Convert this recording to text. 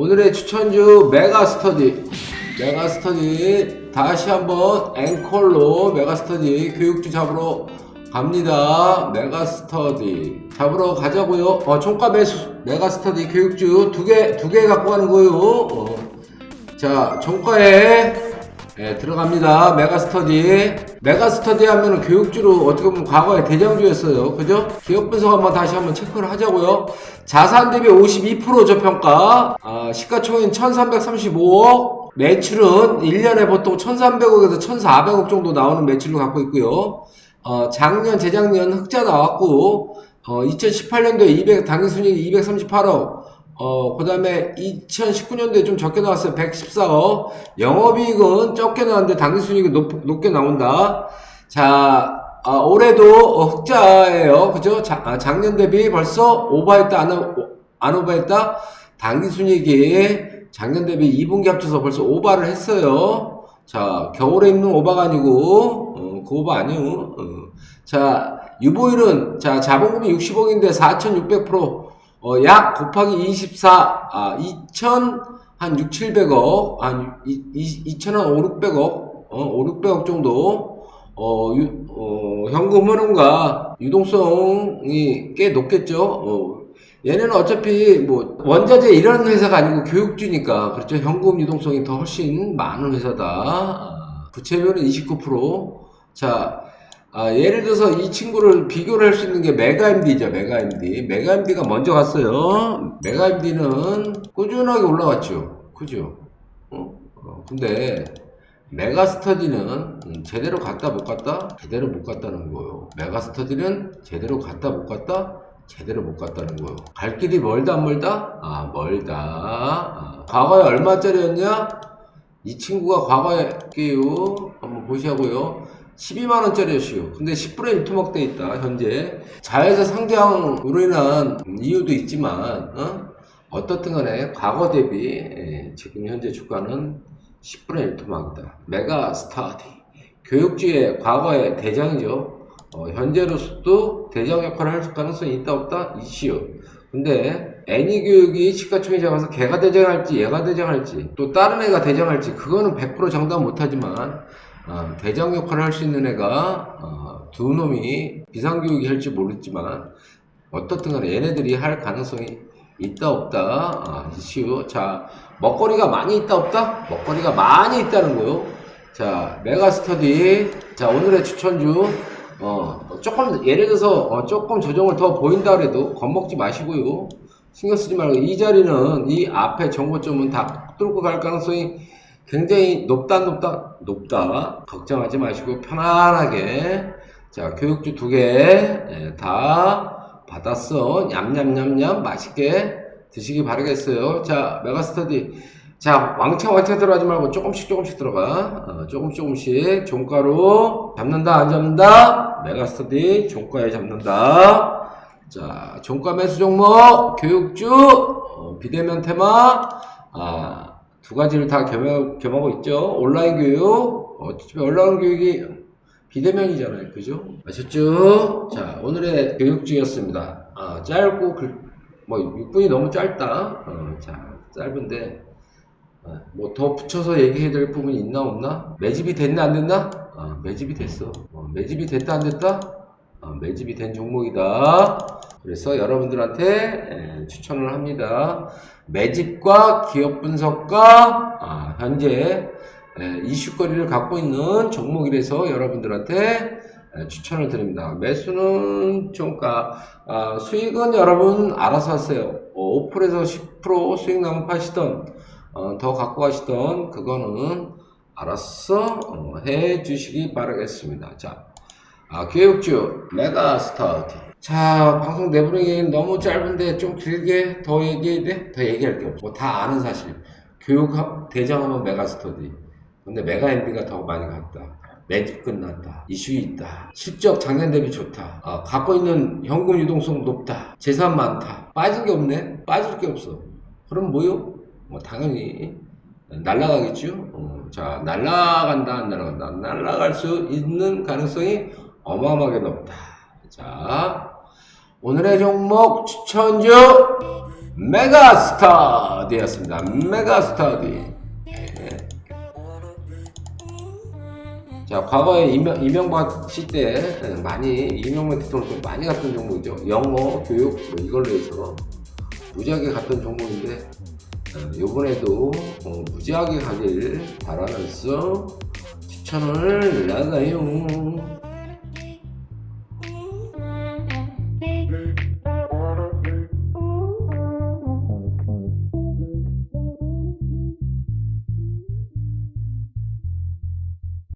오늘의 추천주 메가스터디. 메가스터디 다시 한번 앵콜로 메가스터디 교육주 잡으러 갑니다. 메가스터디 잡으러 가자고요. 어, 총가 매수. 메가스터디 교육주 두 개 두 개 갖고 가는 거요. 어. 자 총가에 예, 들어갑니다. 메가스터디. 메가스터디 하면은 교육주로 어떻게 보면 과거에 대장주였어요. 그죠? 기업 분석 한번 다시 한번 체크를 하자고요. 자산 대비 52% 저평가. 아, 시가총액 1335억. 매출은 1년에 보통 1300억에서 1400억 정도 나오는 매출을 갖고 있고요. 어, 작년, 재작년 흑자 나왔고, 어, 2018년도에 200, 당기순이익 238억. 어, 그 다음에 2019년도에 좀 적게 나왔어요. 114억. 영업이익은 적게 나왔는데 당기순이익이 높, 높게 나온다. 자, 아, 올해도 어, 흑자예요. 그죠? 자, 아, 작년 대비 벌써 오버했다, 안, 오- 안 오버했다? 당기순이익이 작년 대비 2분기 합쳐서 벌써 오버를 했어요. 자, 겨울에 입는 오버가 아니고, 어, 그 오버 아니요. 어. 자, 유보율은, 자, 자본금이 60억인데 4,600%, 어, 약 곱하기 24, 아, 2천, 한 6, 700억, 한 2, 2천 한 5, 600억, 어, 5, 600억 정도, 어, 유, 어, 현금 흐름과 유동성이 꽤 높겠죠. 어, 얘네는 어차피 뭐 원자재 이런 회사가 아니고 교육주니까 그렇죠. 현금 유동성이 더 훨씬 많은 회사다. 아, 부채비율은 29%. 자, 아, 예를 들어서 이 친구를 비교를 할 수 있는 게 메가MD죠, 메가MD. 메가MD가 먼저 갔어요. 메가MD는 꾸준하게 올라갔죠. 그죠? 어? 어, 근데 메가스터디는 음, 제대로 갔다 못 갔다? 제대로 못 갔다는 거예요. 메가스터디는 제대로 갔다 못 갔다? 제대로 못 갔다는 거예요. 갈 길이 멀다 안 멀다? 아, 멀다. 아, 과거에 얼마짜리였냐? 이 친구가 과거에 게요. 한번 보시자고요. 12만원짜리였어요. 근데 10분의 1 토막 돼 있다, 현재. 자회사 상장으로 인한 이유도 있지만, 어? 어떻든 간에 과거 대비, 예, 지금 현재 주가는 10분의 1 토막이다. 메가 스타디. 교육주의 과거의 대장이죠. 어, 현재로서도 대장 역할을 할 가능성이 있다, 없다? 이시요. 근데 애니 교육이 시가총액 잡아서 걔가 대장할지 얘가 대장할지 또 다른 애가 대장할지 그거는 100% 장담 못하지만 어, 대장 역할을 할 수 있는 애가 어, 두 놈이 비상교육이 할지 모르지만 어떻든 간에 얘네들이 할 가능성이 있다 없다 아, 이슈. 자 먹거리가 많이 있다 없다? 먹거리가 많이 있다는 거요? 자 메가스터디. 자 오늘의 추천주. 어 조금 예를 들어서 어, 조금 조정을 더 보인다 그래도 겁먹지 마시고요. 신경 쓰지 말고 이 자리는 이 앞에 정보점은 다 뚫고 갈 가능성이 굉장히 높다 높다 높다. 걱정하지 마시고 편안하게. 자 교육주 두 개다 받았어. 냠냠냠냠. 맛있게 드시기 바라겠어요. 자 메가스터디. 자 왕창 왕창 들어가지 말고 조금씩 조금씩 들어가. 어, 조금 조금씩 종가로 잡는다 안 잡는다? 메가스터디 종가에 잡는다. 자 종가 매수 종목 교육주 어, 비대면 테마. 아, 두 가지를 다 겸하, 겸하고 있죠. 온라인 교육, 어차피 온라인 교육이 비대면이잖아요. 그죠? 아셨죠? 자, 오늘의 교육주였습니다. 아, 짧고, 글, 뭐, 6분이 너무 짧다. 어, 자, 짧은데, 뭐더 붙여서 얘기해야 될 부분이 있나 없나? 매집이 됐나 안 됐나? 아, 매집이 됐어. 어, 매집이 됐다 안 됐다? 아, 매집이 된 종목이다. 그래서 여러분들한테 에, 추천을 합니다. 매집과 기업 분석과 아, 현재 에, 이슈거리를 갖고 있는 종목이라서 여러분들한테 에, 추천을 드립니다. 매수는 종가, 아, 수익은 여러분 알아서 하세요. 어, 5%에서 10% 수익 나면 파시던 어, 더 갖고 가시던 그거는 알아서 어, 해 주시기 바라겠습니다. 자, 아, 교육주 메가스타디. 자, 방송 내부르기 너무 짧은데 좀 길게 더 얘기해야 돼? 더 얘기할 게 없어. 뭐 다 아는 사실. 교육 대장하면 메가스터디. 근데 메가MB가 더 많이 갔다. 매집 끝났다. 이슈 있다. 실적 작년 대비 좋다. 아, 갖고 있는 현금 유동성 높다. 재산 많다. 빠진 게 없네? 빠질 게 없어. 그럼 뭐요? 뭐 당연히 날라가겠죠. 어, 자, 날라간다, 안 날아간다. 날라갈 수 있는 가능성이 어마어마하게 높다. 자, 오늘의 종목 추천주 메가스터디였습니다. 메가스터디. 네. 자, 과거에 이명, 이명박 시대 네, 많이, 이명박 대통령 때 많이 갔던 종목이죠. 영어, 교육, 뭐 이걸로 해서 무지하게 갔던 종목인데, 어, 요번에도 어, 무지하게 가길 바라면서 추천을 나가요.